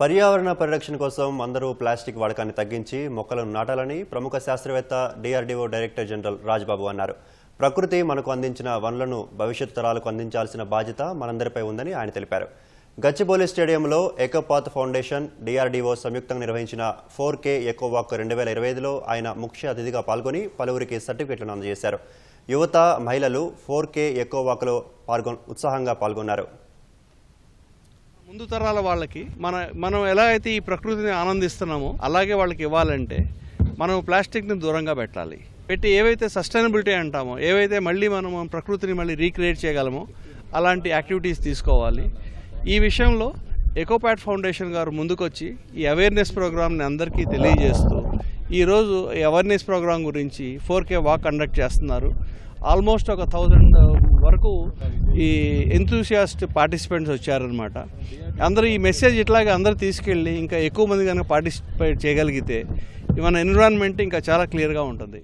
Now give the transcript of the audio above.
పర్యావరణ పరిరక్షణ కోసం అందరూ ప్లాస్టిక్ వాడకాన్ని తగ్గించి మొక్కలను నాటాలని ప్రముఖ శాస్త్రవేత్త డిఆర్డీఓ డైరెక్టర్ జనరల్ రాజ్బాబు అన్నారు. ప్రకృతి మనకు అందించిన వనరులను భవిష్యత్ తరాలకు అందించాల్సిన బాధ్యత మనందరిపై ఉందని ఆయన తెలిపారు. గచ్చిబౌలి స్టేడియంలో ఎకోపాత్ ఫౌండేషన్ డిఆర్డీఓ సంయుక్తంగా నిర్వహించిన ఫోర్ కే ఎకో వాక్ రెండు వేల ఇరవై ఐదులో ఆయన ముఖ్య అతిథిగా పాల్గొని పలువురికి సర్టిఫికెట్లను అందజేశారు. యువత మహిళలు ఫోర్ కే ఎకో వాక్లో పాల్గొ ఉత్సాహంగా పాల్గొన్నారు. ముందు తరాల వాళ్ళకి మన మనం ఎలా అయితే ఈ ప్రకృతిని ఆనందిస్తున్నామో అలాగే వాళ్ళకి ఇవ్వాలంటే మనం ప్లాస్టిక్ని దూరంగా పెట్టాలి. పెట్టి ఏవైతే సస్టైనబిలిటీ అంటామో ఏవైతే మళ్ళీ మనం ప్రకృతిని మళ్ళీ రీక్రియేట్ చేయగలమో అలాంటి యాక్టివిటీస్ తీసుకోవాలి. ఈ విషయంలో ఎకోపాట్ ఫౌండేషన్ గారు ముందుకొచ్చి ఈ అవేర్నెస్ ప్రోగ్రామ్ని అందరికీ తెలియజేస్తూ ఈరోజు ఈ అవేర్నెస్ ప్రోగ్రామ్ గురించి ఫోర్ కే వాక్ కండక్ట్ చేస్తున్నారు. ఆల్మోస్ట్ ఒక థౌజండ్ వరకు ఈ ఎంతూసియాస్ట్ పార్టిసిపెంట్స్ వచ్చారనమాట అందరూ ఈ మెసేజ్ ఇట్లాగే అందరూ తీసుకెళ్ళి ఇంకా ఎక్కువ మంది కనుక పార్టిసిపేట్ చేయగలిగితే మన ఎన్విరాన్మెంట్ ఇంకా చాలా క్లియర్గా ఉంటుంది.